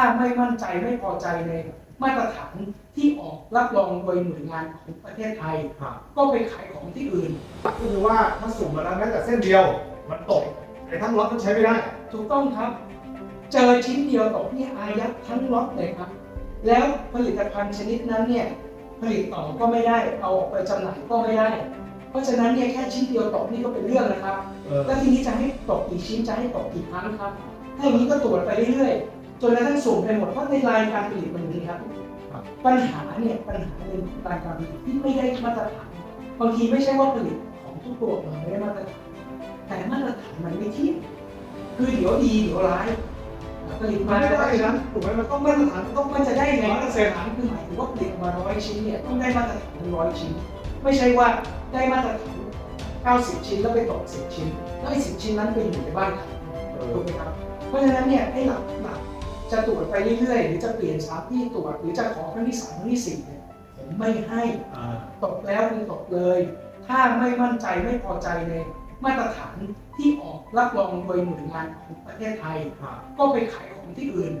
ถ้าไม่มั่นใจไม่พอใจในมาตรฐานที่ออกรับรองโดยหน่วยงานของประเทศไทย ครับก็ไปขายของที่อื่น ก็คือว่าถ้าสุ่มมาแล้วแม้แต่เส้นเดียว มันตกไอ้ทั้งล็อตมันใช้ไม่ได้ ถูกต้องครับ เจอชิ้นเดียวตกนี่อายัดทั้งล็อตเลยครับ แล้วผลิตภัณฑ์ชนิดนั้นเนี่ยผลิตต่อก็ไม่ได้เอาออกไปจำหน่ายก็ไม่ได้ เพราะฉะนั้นเนี่ยแค่ชิ้นเดียวตกนี่ก็เป็นเรื่องนะครับ เออ แล้วทีนี้จะให้ตกกี่ชิ้นจะให้ตกกี่ครั้งครับ ถ้าอย่างนี้ก็ตรวจไปเรื่อยๆ จนกระทั่งสุ่มไปหมดเพราะในรายการผลิตมันมีครับ ปัญหาเนี่ยปัญหาในรายการผลิตที่ไม่ได้มาตรฐานบางทีไม่ใช่ว่าผลิตของทุกตัวมันไม่ได้มาตรฐานแต่มาตรฐานมันไม่เที่ยงคือเดี๋ยวดีเดี๋ยวร้ายผลิตมัมานไม่ได้นะถูกไหมมันต้องมาตรฐานต้องมันจะได้ไงมาตรฐานคือหมายถึงว่าผลิตมาร้อยชิ้นเนี่ยต้องได้มาตรฐานร้อยชิ้น ไม่ใช่ว่าได้มาตรฐาน90 ชิ้นแล้วไปตก10 ชิ้น แล้วไอ้10 ชิ้นนั้นไปอยู่ในบ้านใครเอถูอกไหมครับ เพราะฉะนั้นเนี่ยให้หลักหลัก จะตรวจไปเรื่อยๆ หรือจะเปลี่ยนสถานที่ตรวจหรือจะขอครั้งที่สามครั้งที่สี่เนี่ยผมไม่ให้อ่าตกแล้วคือตกเลย ถ้าไม่มั่นใจไม่พอใจในมาตรฐานที่ออกรับรองโดยหน่วยงานของประเทศไทยครับก็ไปขายของที่อื่น